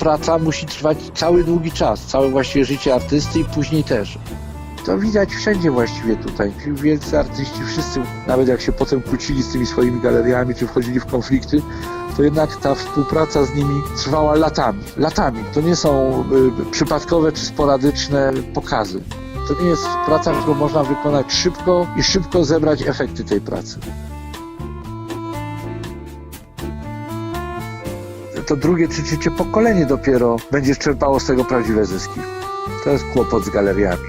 praca musi trwać cały długi czas, całe właściwie życie artysty i później też. To widać wszędzie właściwie tutaj. Wielcy artyści, wszyscy, nawet jak się potem kłócili z tymi swoimi galeriami, czy wchodzili w konflikty, to jednak ta współpraca z nimi trwała latami. Latami. To nie są y, przypadkowe czy sporadyczne pokazy. To nie jest praca, którą można wykonać szybko i szybko zebrać efekty tej pracy. To drugie czy trzecie pokolenie dopiero będzie czerpało z tego prawdziwe zyski. To jest kłopot z galeriami.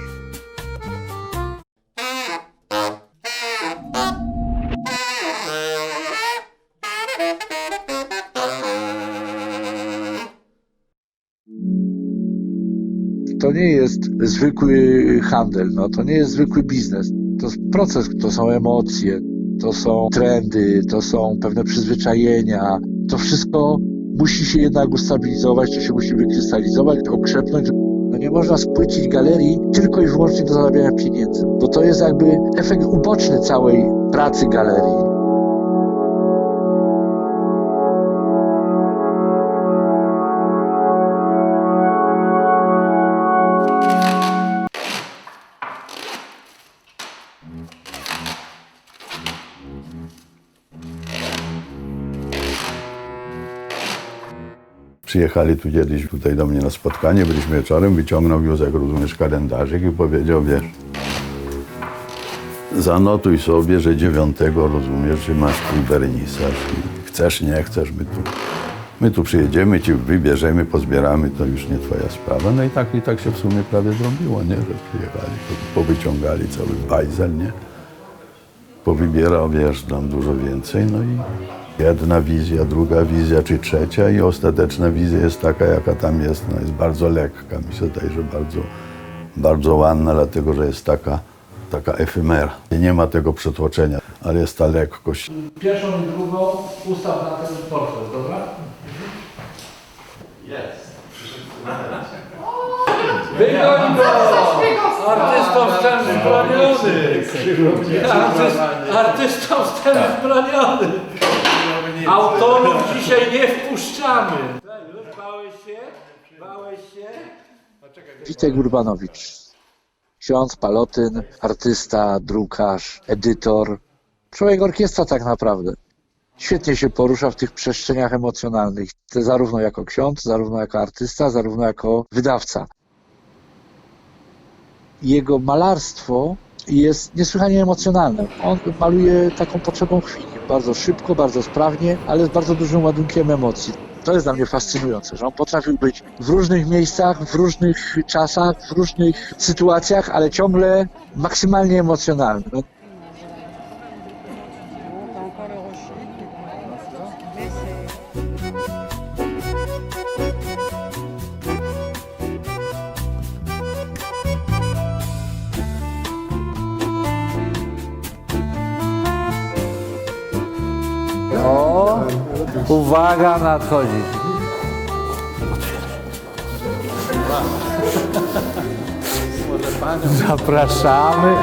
To nie jest zwykły handel, no, to nie jest zwykły biznes. To jest proces, to są emocje, to są trendy, to są pewne przyzwyczajenia. To wszystko musi się jednak ustabilizować, to się musi wykrystalizować, okrzepnąć. No nie można spłycić galerii tylko i wyłącznie do zarabiania pieniędzy, bo to jest jakby efekt uboczny całej pracy galerii. Przyjechali tu kiedyś tutaj do mnie na spotkanie, byliśmy wieczorem, wyciągnął Józek, rozumiesz, kalendarzyk i powiedział, wiesz, zanotuj sobie, że dziewiątego, rozumiesz, że masz twój wernisaż. I Chcesz, nie chcesz, my tu, my tu przyjedziemy, ci wybierzemy, pozbieramy, to już nie twoja sprawa. No i tak, i tak się w sumie prawie zrobiło, nie, że przyjechali, po- powyciągali cały bajzel, nie powybierał, wiesz, tam dużo więcej, no i jedna wizja, druga wizja, czy trzecia i ostateczna wizja jest taka, jaka tam jest, no jest bardzo lekka, mi się zdaje, że bardzo, bardzo ładna, dlatego, że jest taka, taka efemera. Nie ma tego przetłoczenia, ale jest ta lekkość. Pierwszą i drugą ustaw na ten portret, dobra? Wygoń go! Artystą wstęp zbroniony! Artyst, artystą wstęp zbroniony! Autorów dzisiaj nie wpuszczamy! Bałeś się? Bałeś się? Witek Urbanowicz. Ksiądz, palotyn, artysta, drukarz, edytor. Człowiek orkiestra tak naprawdę. Świetnie się porusza w tych przestrzeniach emocjonalnych. Te Zarówno jako ksiądz, zarówno jako artysta, zarówno jako wydawca. Jego malarstwo jest niesłychanie emocjonalne. On maluje taką potrzebą chwili. Bardzo szybko, bardzo sprawnie, ale z bardzo dużym ładunkiem emocji. To jest dla mnie fascynujące, że on potrafił być w różnych miejscach, w różnych czasach, w różnych sytuacjach, ale ciągle maksymalnie emocjonalny. Uwaga, nadchodzi. Zapraszamy.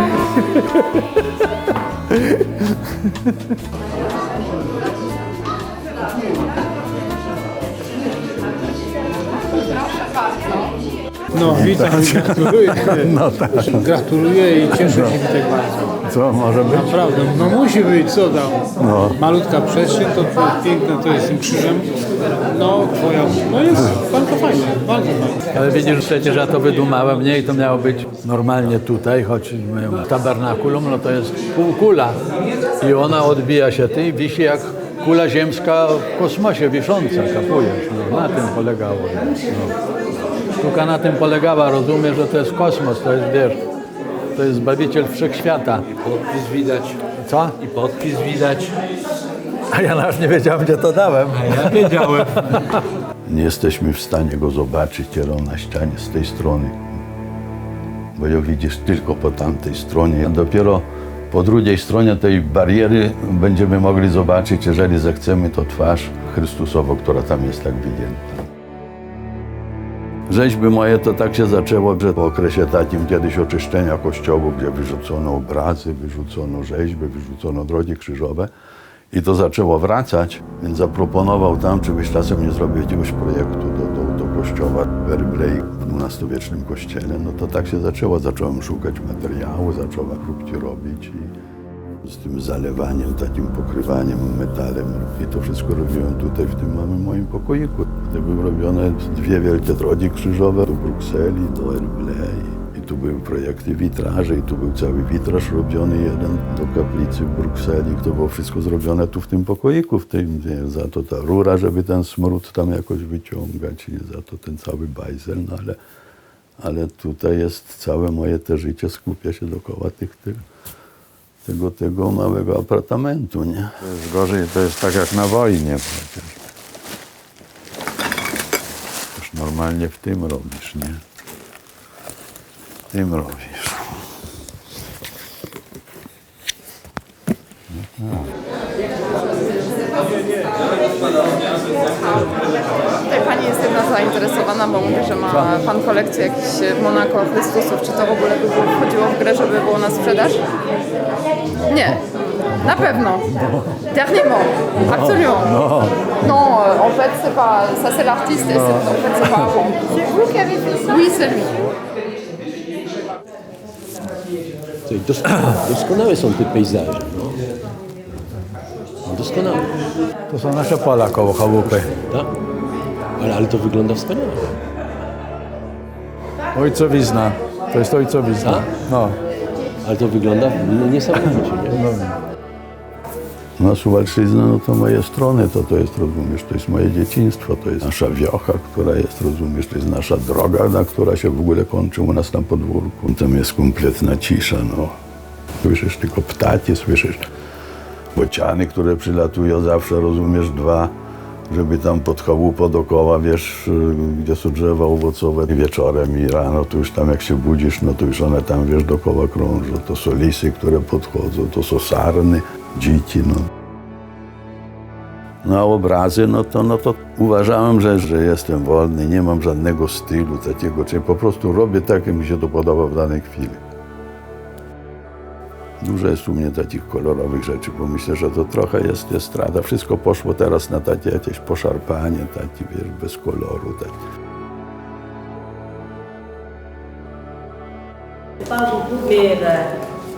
No, witam, gratuluję. No tak, Gratuluję i cieszę się Witek bardzo. Co może być? Naprawdę, no musi być, co tam. No. Malutka przestrzeń, to piękne to jest tym krzyżem. No, twoja, no jest bardzo fajne, bardzo fajne. Ale widzisz, przecież ja to wydumałem, nie? I to miało być normalnie tutaj, choć tabernakulum, no to jest półkula. I ona odbija się ty i wisi jak kula ziemska w kosmosie wisząca, kapujesz. No, na tym polegało. No. Sztuka na tym polegała, rozumiesz, że to jest kosmos, to jest, wiesz, to jest Zbawiciel Wszechświata. Podpis widać. Co? I podpis widać. A ja nawet nie wiedziałem, gdzie to dałem. Ja wiedziałem. Nie jesteśmy w stanie go zobaczyć, on na ścianie z tej strony. Bo ją widzisz tylko po tamtej stronie. Dopiero po drugiej stronie tej bariery będziemy mogli zobaczyć, jeżeli zechcemy, to twarz Chrystusową, która tam jest tak wygięta. Rzeźby moje to tak się zaczęło, że po okresie takim kiedyś oczyszczenia kościołów, gdzie wyrzucono obrazy, wyrzucono rzeźby, wyrzucono drogi krzyżowe i to zaczęło wracać, więc zaproponował tam, czy byś czasem nie zrobił jakiegoś projektu do, do, do kościoła w w XII-wiecznym kościele, no to tak się zaczęło. Zacząłem szukać materiału, zacząłem próbki robić i z tym zalewaniem, takim pokrywaniem metalem i to wszystko robiłem tutaj w tym małym moim pokoiku. Tutaj były robione dwie wielkie drogi krzyżowe do Brukseli, do Wembley. I tu były projekty witraży i tu był cały witraż robiony jeden do kaplicy w Brukseli. To było wszystko zrobione tu w tym pokoiku, w tym, za to ta rura, żeby ten smród tam jakoś wyciągać i za to ten cały bajzel, no ale, ale tutaj jest całe moje te życie skupia się dookoła tych, tych tego, tego małego apartamentu, nie? To jest gorzej, to jest tak jak na wojnie przecież. Już normalnie w tym robisz, nie? W tym robisz. Tutaj pani jest jedna zainteresowana, bo mówi, że ma pan kolekcję jakichś Monako Chrystusów. Czy to w ogóle by wchodziło w grę, żeby było na sprzedaż? Nie. Na pewno. Dernièrement. Absolument. Non, euh, en fait, c'est pas. Ça, c'est l'artiste et c'est- en fait, c'est pas avant. C'est vous qui avez fait ça Oui, c'est lui. Dos doskonałe są te pejzaże. No. Doskonałe, To są nasze pola koło chałupy. tak? Ale, ale to wygląda wspaniale. Ojcowizna. To jest ojcowizna. Tak? No. Ale to wygląda no, niesamowicie, nie? No Suwalszczyzna, no to moje strony, to to jest, rozumiesz, to jest moje dzieciństwo, to jest nasza wiocha, która jest, rozumiesz, to jest nasza droga, na która się w ogóle kończy u nas na podwórku. Tam jest kompletna cisza, no. Słyszysz tylko ptaki, słyszysz bociany, które przylatują zawsze, rozumiesz, dwa, żeby tam pod chałupą dookoła, wiesz, y, gdzie są drzewa owocowe. Wieczorem i rano, to już tam jak się budzisz, no to już one tam, wiesz, dookoła krążą. To są lisy, które podchodzą, to są sarny, dziki, no. No a obrazy, no to, no to uważałem, że, że jestem wolny, nie mam żadnego stylu takiego, czyli po prostu robię tak, jak mi się to podoba w danej chwili. Dużo jest u mnie takich kolorowych rzeczy, bo myślę, że to trochę jest, strata. Wszystko poszło teraz na takie jakieś poszarpanie, takie, wiesz, bez koloru. Takie. pas beaucoup, mais euh,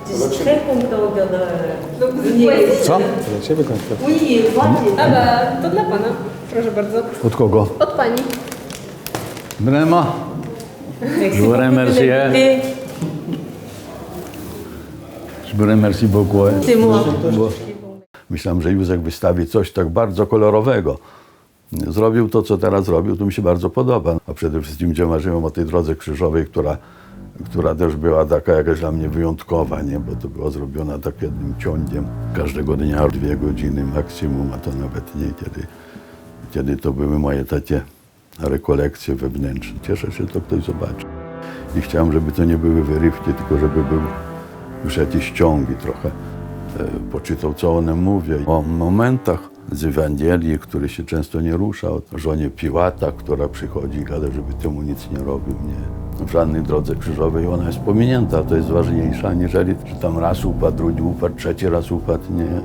je suis très content de... Donc vous Co? Dla ciebie konkretnie. Oui, moi, j'ai- A to dla pana. Proszę bardzo. Od kogo? Od pani. Brema. Merci Je vous remercie. Vous remercie beaucoup. C'est moi. Myślałem, że Józek wystawi coś tak bardzo kolorowego. Zrobił to, co teraz robił, to mi się bardzo podoba. A przede wszystkim, gdzie marzyłem o tej drodze krzyżowej, która, która też była taka jakaś dla mnie wyjątkowa, nie? bo to była zrobiona tak jednym ciągiem. Każdego dnia dwie godziny maksimum, a to nawet nie, kiedy, kiedy to były moje takie rekolekcje wewnętrzne. Cieszę się, to ktoś zobaczy. I chciałem, żeby to nie były wyrywki, tylko żeby były już jakieś ciągi trochę e, poczytał, co one mówią. O momentach z Ewangelii, który się często nie rusza, o żonie Piłata, która przychodzi i gada, żeby temu nic nie robił. Nie. W żadnej drodze krzyżowej ona jest pominięta, to jest ważniejsza, aniżeli, że tam raz upadł, drugi upadł, trzeci raz upadł, nie.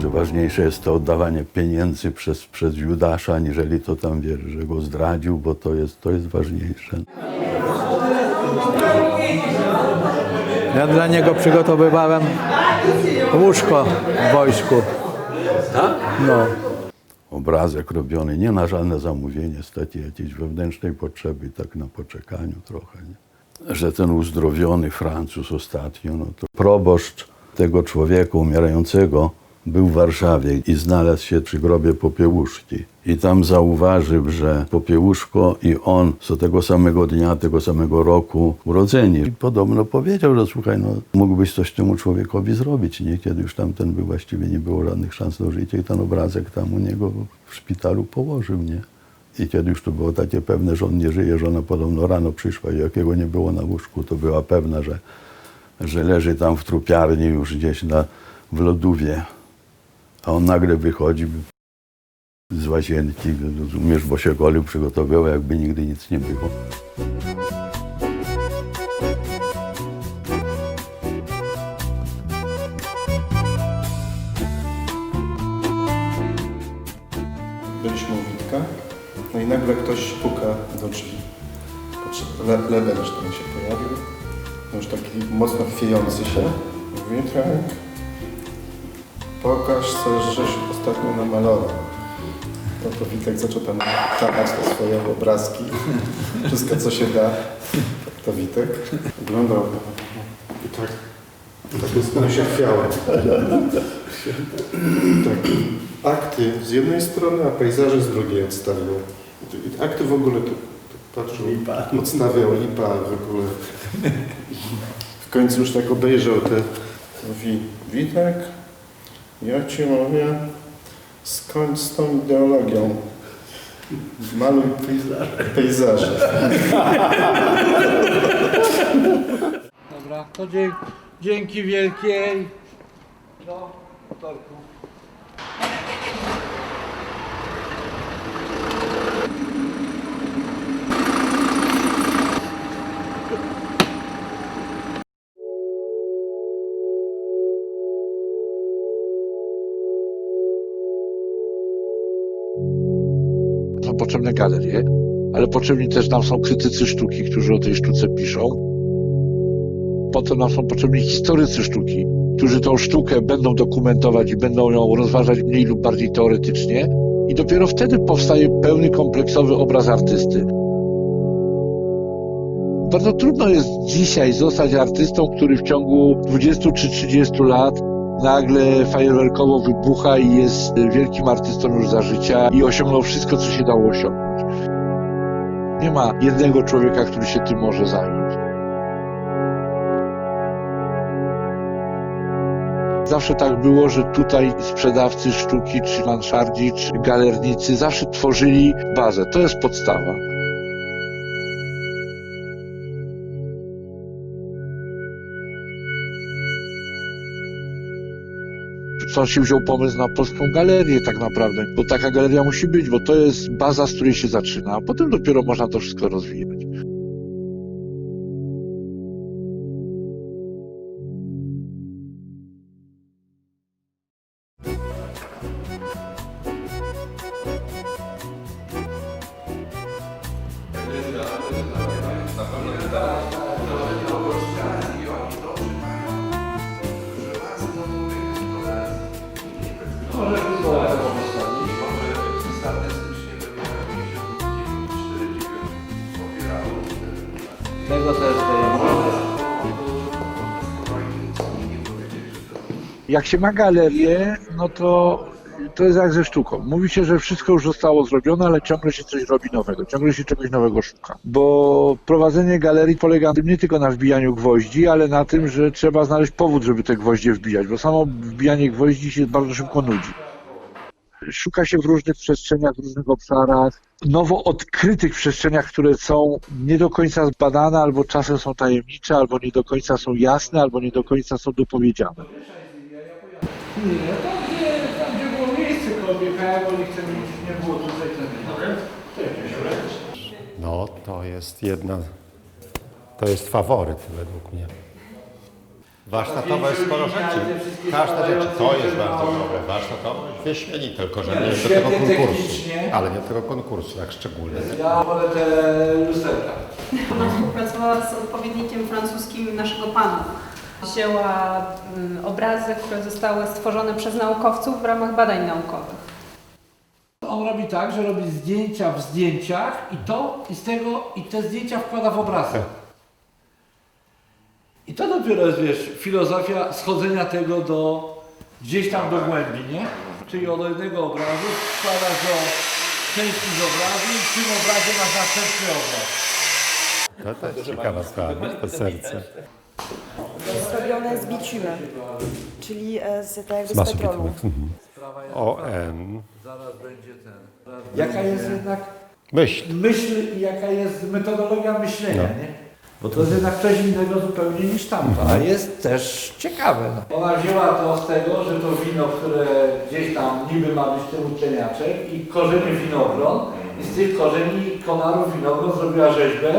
Że ważniejsze jest to oddawanie pieniędzy przez, przez Judasza, aniżeli to tam, wiesz, że go zdradził, bo to jest, to jest ważniejsze. Ja dla niego przygotowywałem łóżko w wojsku. No. obrazek robiony nie na żadne zamówienie, takiej jakiejś wewnętrznej potrzeby, tak na poczekaniu trochę. Nie? Że ten uzdrowiony Francuz ostatnio, no to proboszcz tego człowieka umierającego był w Warszawie i znalazł się przy grobie Popiełuszki. I tam zauważył, że Popiełuszko i on są tego samego dnia, tego samego roku urodzeni. I podobno powiedział, że słuchaj, no, mógłbyś coś temu człowiekowi zrobić, nie? Kiedy już tamten był, właściwie nie było żadnych szans do życia i ten obrazek tam u niego w szpitalu położył, nie? I kiedy już to było takie pewne, że on nie żyje, że ona podobno rano przyszła i jakiego nie było na łóżku, to była pewna, że, że leży tam w trupiarni już gdzieś na, w lodówie. A on nagle wychodzi z łazienki, rozumiesz, bo się golił, przygotowywał, jakby nigdy nic nie było. Byliśmy u Witka No i nagle ktoś puka do drzwi. Le, lewy też tam się pojawił. No już taki mocno chwiejący się. Mówi, tak. Pokaż coś, żeś ostatnio namalował. No to Witek zaczął tam tapać te swoje obrazki. Wszystko co się da. To Witek oglądał i tak, tak jest, się chwiało. Tak. Akty z jednej strony, a pejzaże z drugiej odstawiał. Akty w ogóle to, to patrzył, odstawiał lipa w ogóle. W końcu już tak obejrzał te, mówi, Witek, ja ci mówię, skończ z tą ideologią. Maluj pejzaże. Dobra, to dzie dzięki wielkiej. Do wtorku. Potrzebne galerie, ale potrzebni też nam są krytycy sztuki, którzy o tej sztuce piszą. Potem nam są potrzebni historycy sztuki, którzy tą sztukę będą dokumentować i będą ją rozważać mniej lub bardziej teoretycznie. I dopiero wtedy powstaje pełny, kompleksowy obraz artysty. Bardzo trudno jest dzisiaj zostać artystą, który w ciągu 20 czy 30 lat nagle fajerwerkowo wybucha i jest wielkim artystą już za życia i osiągnął wszystko, co się dało osiągnąć. Nie ma jednego człowieka, który się tym może zająć. Zawsze tak było, że tutaj sprzedawcy sztuki, czy lanszardzi, czy galernicy zawsze tworzyli bazę. To jest podstawa. Stąd się wziął pomysł na polską galerię tak naprawdę, bo taka galeria musi być, bo to jest baza, z której się zaczyna, a potem dopiero można to wszystko rozwijać. Jak się ma galerię, no to to jest jak ze sztuką. Mówi się, że wszystko już zostało zrobione, ale ciągle się coś robi nowego, ciągle się czegoś nowego szuka. Bo prowadzenie galerii polega nie tylko na wbijaniu gwoździ, ale na tym, że trzeba znaleźć powód, żeby te gwoździe wbijać, bo samo wbijanie gwoździ się bardzo szybko nudzi. Szuka się w różnych przestrzeniach, w różnych obszarach, nowo odkrytych przestrzeniach, które są nie do końca zbadane, albo czasem są tajemnicze, albo nie do końca są jasne, albo nie do końca są dopowiedziane. Nie, tam gdzie, tam gdzie było miejsce koło BKM, bo nie chcemy nic nie było tutaj ten. No, to jest jedna, to jest faworyt według mnie. Warsztatowe jest sporo rzeczy. Każda rzecz, to jest bardzo dobre. Warsztatowe, wyśmienite, tylko że nie do tego Świetnie konkursu. Ale nie do tego konkursu, tak szczególnie. Ja wolę te lusterka. Ona współpracowała z odpowiednikiem francuskim naszego pana. Wzięła mm, obrazy, które zostały stworzone przez naukowców w ramach badań naukowych. On robi tak, że robi zdjęcia w zdjęciach i to i z tego i te zdjęcia wkłada w obrazy. I to dopiero jest, wiesz, filozofia schodzenia tego do gdzieś tam do głębi, nie? Czyli od jednego obrazu wkładasz do części z obrazu i w tym obrazie masz następny obraz. To też ciekawa sprawa, to serce. Zrobione z bitumem, czyli e, z, tak jakby Z z petrolu. Mhm. ON. Zaraz będzie ten. Jaka jest jednak Myśl. myśl i jaka jest metodologia myślenia, nie? Bo to jest jednak coś innego zupełnie niż tamto, a jest też ciekawe. No. Ona wzięła to z tego, że to wino, które gdzieś tam niby ma być ten uczeniaczek i korzenie winogron i z tych korzeni konarów winogron zrobiła rzeźbę,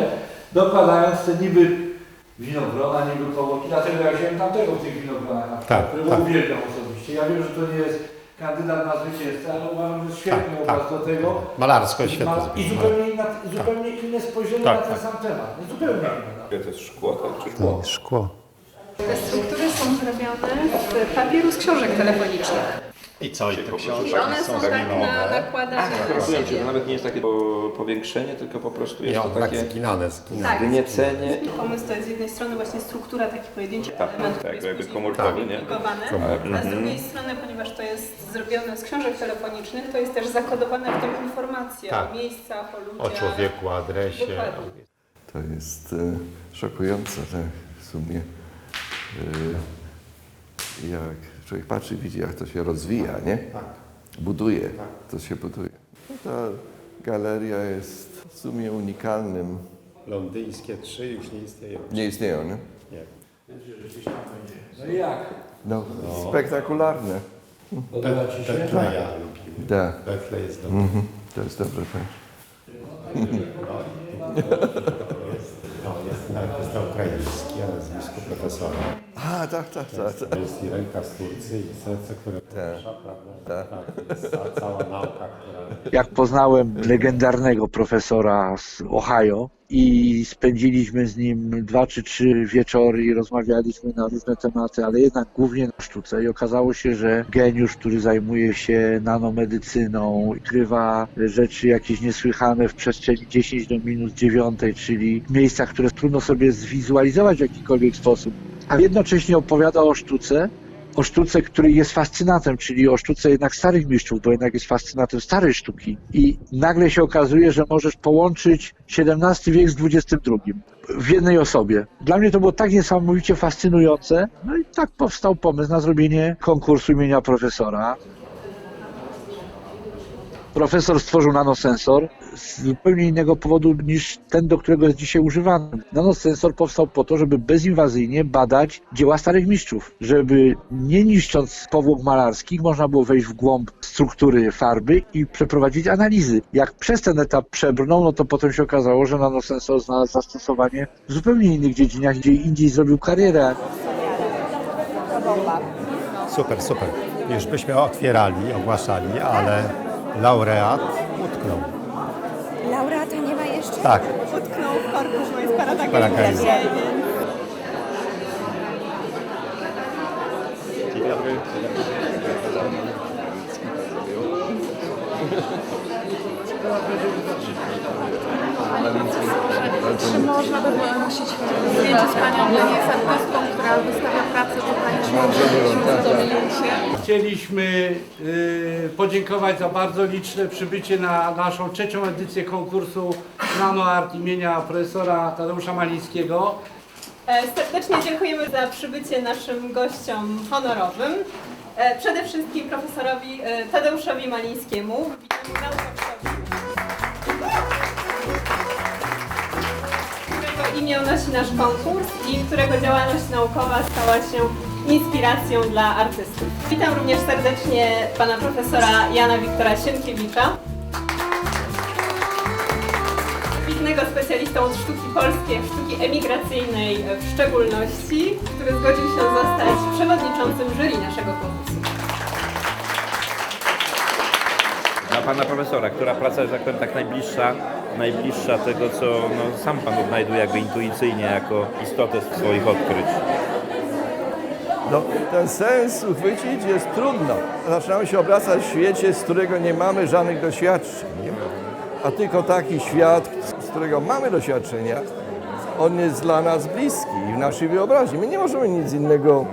dokładając te niby winogrona, niby kołoki, dlatego ja wziąłem tamtego w tych winogronach, na przykład, Tak, którego tak. uwielbiam osobiście. Ja wiem, że to nie jest kandydat na zwycięzcę, ale uważam, że świetny Tak, obraz do tego. Malarsko świetnie Ma- I zrobione. zupełnie, inna, zupełnie inne spojrzenie Tak, na ten tak. sam temat. Nie, Zupełnie inne. To jest szkło, tak? Czy To jest szkło. Te struktury są zrobione z papieru z książek telefonicznych. I co? I te I książki one są tak na, nakładane na Rozumiem, że siebie. to nawet nie jest takie po- powiększenie, tylko po prostu jest Nie, to on tak takie zginane, zginane. Tak. wyniecenie. Pomysł to jest z jednej strony właśnie struktura takich pojedynczych Tak, tak, który jest jakby później komórkowy, nie? publikowany. Komórkowy. A z drugiej strony, ponieważ to jest zrobione z książek telefonicznych, to jest też zakodowane w tą informację Tak. o miejscach, o O ludziach. człowieku, adresie. Dokładnie. To jest e, szokujące tak, w sumie. E, jak człowiek patrzy, widzi jak to się rozwija, nie? Buduje, to się buduje. No, ta galeria jest w sumie unikalnym. Londyńskie trzy już nie istnieją. Nie istnieją, nie? Nie. No i jak? No, spektakularne. Podoba Ci się? Betleja lubimy. Da. Betle jest dobry. Mhm. To jest dobre, tak. No, jest artysta ukraiński, o nazwisku profesora. A, tak, tak, tak. tak. To jest i ręka z Turcji, i serce, które porusza, prawda? Tak. jest ca- cała nauka, która... jak poznałem legendarnego profesora z Ohio i spędziliśmy z nim dwa czy trzy wieczory i rozmawialiśmy na różne tematy, ale jednak głównie na sztuce. I okazało się, że geniusz, który zajmuje się nanomedycyną, odkrywa rzeczy jakieś niesłychane w przestrzeni 10 do minus 9, czyli w miejscach, które trudno sobie zwizualizować w jakikolwiek sposób, a jednocześnie opowiada o sztuce, o sztuce, której jest fascynatem, czyli o sztuce jednak starych mistrzów, bo jednak jest fascynatem starej sztuki. I nagle się okazuje, że możesz połączyć XVII wiek z XXI w jednej osobie. Dla mnie to było tak niesamowicie fascynujące. No i tak powstał pomysł na zrobienie konkursu imienia profesora. Profesor stworzył nanosensor z zupełnie innego powodu niż ten, do którego jest dzisiaj używany. Nanosensor powstał po to, żeby bezinwazyjnie badać dzieła starych mistrzów, żeby nie niszcząc powłok malarskich można było wejść w głąb struktury farby i przeprowadzić analizy. Jak przez ten etap przebrnął, no to potem się okazało, że nanosensor znalazł zastosowanie w zupełnie innych dziedzinach, gdzie indziej zrobił karierę. Super, super. Już byśmy otwierali, ogłaszali, ale laureat utknął. Laureata nie ma jeszcze? Tak. Utknął w korku, że jest. Dzień dobry. Czy można by było nosić zdjęcie z Panią, która wystawia pracę, to zdjęcie? Chcieliśmy y, podziękować za bardzo liczne przybycie na naszą trzecią edycję konkursu Nano Art imienia profesora Tadeusza Malińskiego. E, Serdecznie dziękujemy za przybycie naszym gościom honorowym. E, Przede wszystkim profesorowi e, Tadeuszowi Malińskiemu, wybitnemu imię nosi nasz konkurs i którego działalność naukowa stała się inspiracją dla artystów. Witam również serdecznie pana profesora Jana Wiktora Sienkiewicza, wybitnego specjalistę od sztuki polskiej, sztuki emigracyjnej w szczególności, który zgodził się zostać przewodniczącym jury naszego konkursu. Pana profesora, która praca jest tak, powiem, tak najbliższa, najbliższa tego, co no, sam pan odnajduje jakby intuicyjnie jako istotę swoich odkryć. No, ten sens uchwycić jest trudno. Zaczynamy się obracać w świecie, z którego nie mamy żadnych doświadczeń. A tylko taki świat, z którego mamy doświadczenia, on jest dla nas bliski w naszej wyobraźni. My nie możemy nic innego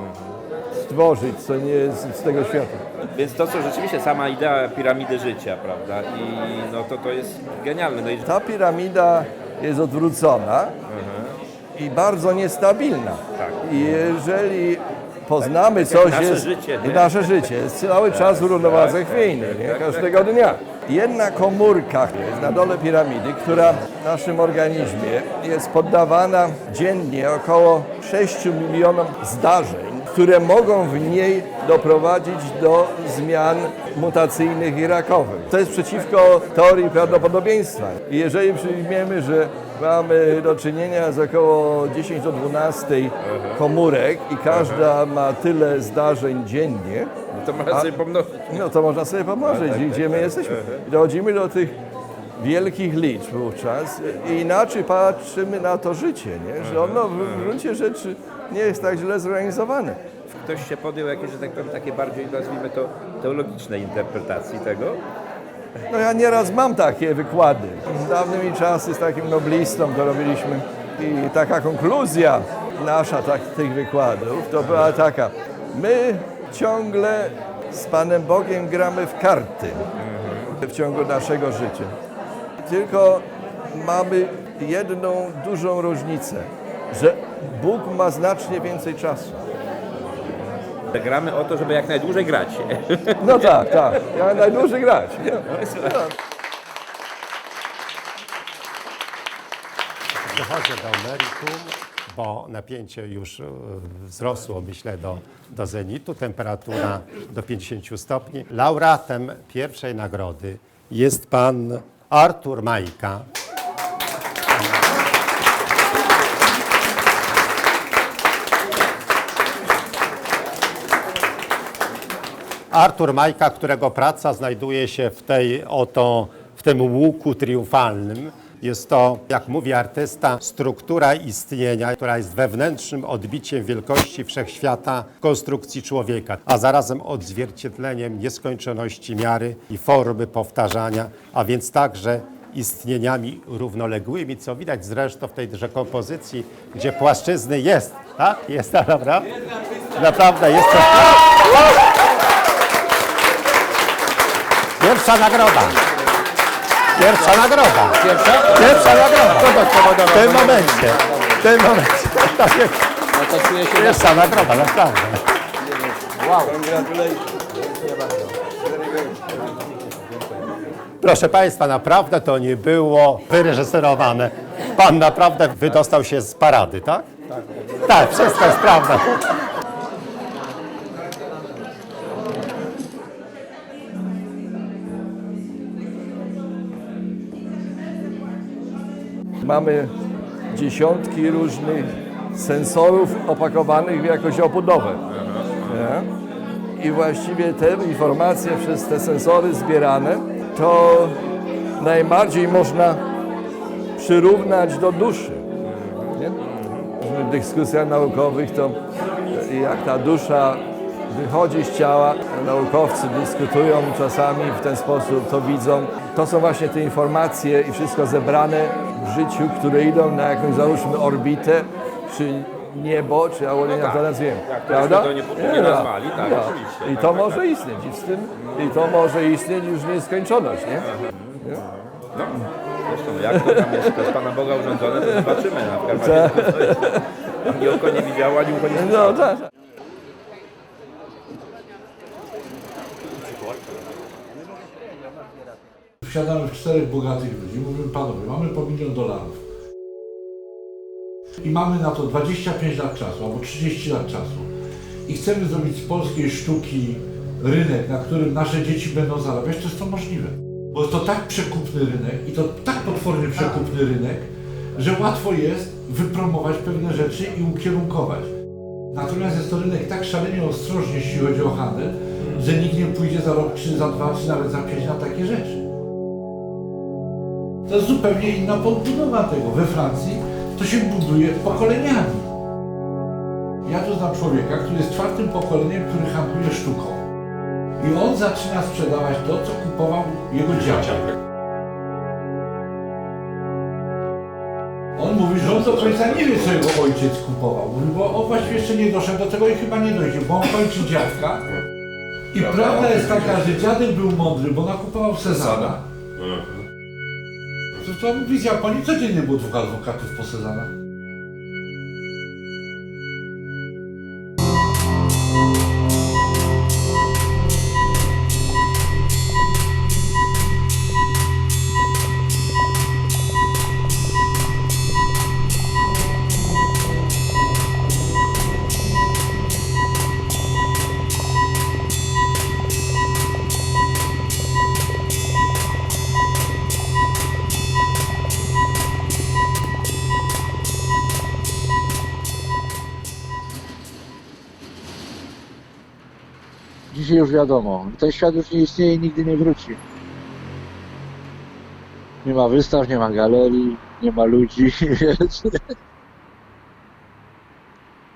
stworzyć, co nie jest z tego świata. Więc to, co rzeczywiście sama idea piramidy życia, prawda? I no to, to jest genialne. No i... Ta piramida jest odwrócona i bardzo niestabilna. Tak. I jeżeli poznamy Tak coś, nasze jest, życie, nie? nasze życie jest cały czas w równowadze chwiejnej, nie? każdego dnia. Jedna komórka jest na dole piramidy, która w naszym organizmie jest poddawana dziennie około 6 milionom zdarzeń, które mogą w niej doprowadzić do zmian mutacyjnych i rakowych. To jest przeciwko teorii prawdopodobieństwa. I jeżeli przyjmiemy, że mamy do czynienia z około 10 do 12 komórek i każda ma tyle zdarzeń dziennie, To można sobie pomnożyć. No to można sobie pomnożyć, gdzie my tak. jesteśmy. Mhm. Dochodzimy do tych wielkich liczb wówczas i inaczej patrzymy na to życie, nie? że ono w gruncie rzeczy nie jest tak źle zorganizowane. Ktoś się podjął jakieś, że tak powiem, takie bardziej, nazwijmy to, teologiczne interpretacji tego. No ja nieraz mam takie wykłady. Z dawnymi czasy z takim noblistą to robiliśmy i taka konkluzja nasza tak, tych wykładów to była taka. My ciągle z Panem Bogiem gramy w karty w ciągu naszego życia. Tylko mamy jedną dużą różnicę, że Bóg ma znacznie więcej czasu. Gramy o to, żeby jak najdłużej grać. No tak, tak. Ja najdłużej grać. Nie? Dochodzę do meritum, bo napięcie już e, wzrosło, myślę, do, do zenitu. Temperatura do 50 stopni. Laureatem pierwszej nagrody jest pan Artur Majka. Artur Majka, którego praca znajduje się w, tej oto, w tym łuku triumfalnym. Jest to, jak mówi artysta, struktura istnienia, która jest wewnętrznym odbiciem wielkości wszechświata konstrukcji człowieka, a zarazem odzwierciedleniem nieskończoności miary i formy powtarzania, a więc także istnieniami równoległymi, co widać zresztą w tejże kompozycji, gdzie płaszczyzny jest, tak? Jest, dobra? Naprawdę jest to... Pierwsza nagroda. Pierwsza nagroda. Pierwsza? Pierwsza nagroda. W tym momencie. W tym momencie. Tak jest. Pierwsza nagroda, naprawdę. Wow. Proszę Państwa, naprawdę to nie było wyreżyserowane. Pan naprawdę wydostał się z parady, tak? Tak. Tak, wszystko jest prawda. Mamy dziesiątki różnych sensorów opakowanych w jakąś obudowę. Nie? I właściwie te informacje przez te sensory zbierane, to najbardziej można przyrównać do duszy. Nie? W dyskusjach naukowych to jak ta dusza wychodzi z ciała, naukowcy dyskutują czasami w ten sposób, to widzą. To są właśnie te informacje i wszystko zebrane w życiu, które idą na jakąś załóżmy orbitę, czy niebo, czy ja nie jak to nazwiemy. tak, to nie- nie no. nazwali, tak, oczywiście. I Tak, to tak, może tak. istnieć. I, z tym, I to może istnieć już nieskończoność, nie? nie? No, zresztą jak to tam jest przez Pana Boga urządzone, to zobaczymy na Karpacie. Ani oko nie widziało, ani ucho nie No tak. Wsiadamy w czterech bogatych ludzi, mówimy panowie, mamy po milion dolarów. I mamy na to 25 lat czasu albo 30 lat czasu. I chcemy zrobić z polskiej sztuki rynek, na którym nasze dzieci będą zarabiać, to jest to możliwe. Bo jest to tak przekupny rynek i to tak potwornie przekupny rynek, że łatwo jest wypromować pewne rzeczy i ukierunkować. Natomiast jest to rynek tak szalenie ostrożny, jeśli chodzi o handel, że nikt nie pójdzie za rok, czy za dwa, czy nawet za pięć na takie rzeczy. To jest zupełnie inna podbudowa tego. We Francji to się buduje pokoleniami. Ja tu znam człowieka, który jest czwartym pokoleniem, który handluje sztuką. I on zaczyna sprzedawać to, co kupował jego dziadek. On mówi, że on do końca nie wie, co jego ojciec kupował. Mówi, bo on właściwie jeszcze nie doszedł do tego i chyba nie dojdzie, bo on kończy dziadka. I prawda jest taka, że dziadek był mądry, bo nakupował Sezana. To, z Japonii codziennie było dwóch adwokatów po już wiadomo. Ten świat już nie istnieje i nigdy nie wróci. Nie ma wystaw, nie ma galerii, nie ma ludzi.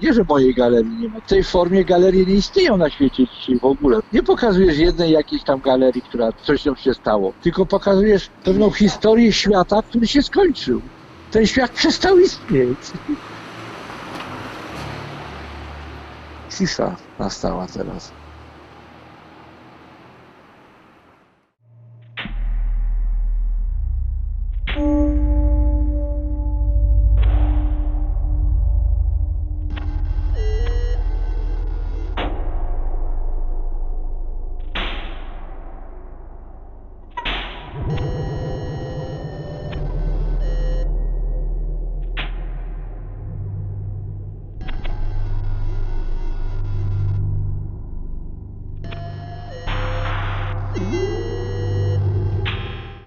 Nie, że mojej galerii nie ma. W tej formie galerie nie istnieją na świecie dzisiaj w ogóle. Nie pokazujesz jednej jakiejś tam galerii, która coś tam się stało, tylko pokazujesz pewną historię świata, który się skończył. Ten świat przestał istnieć. Cisza nastała teraz.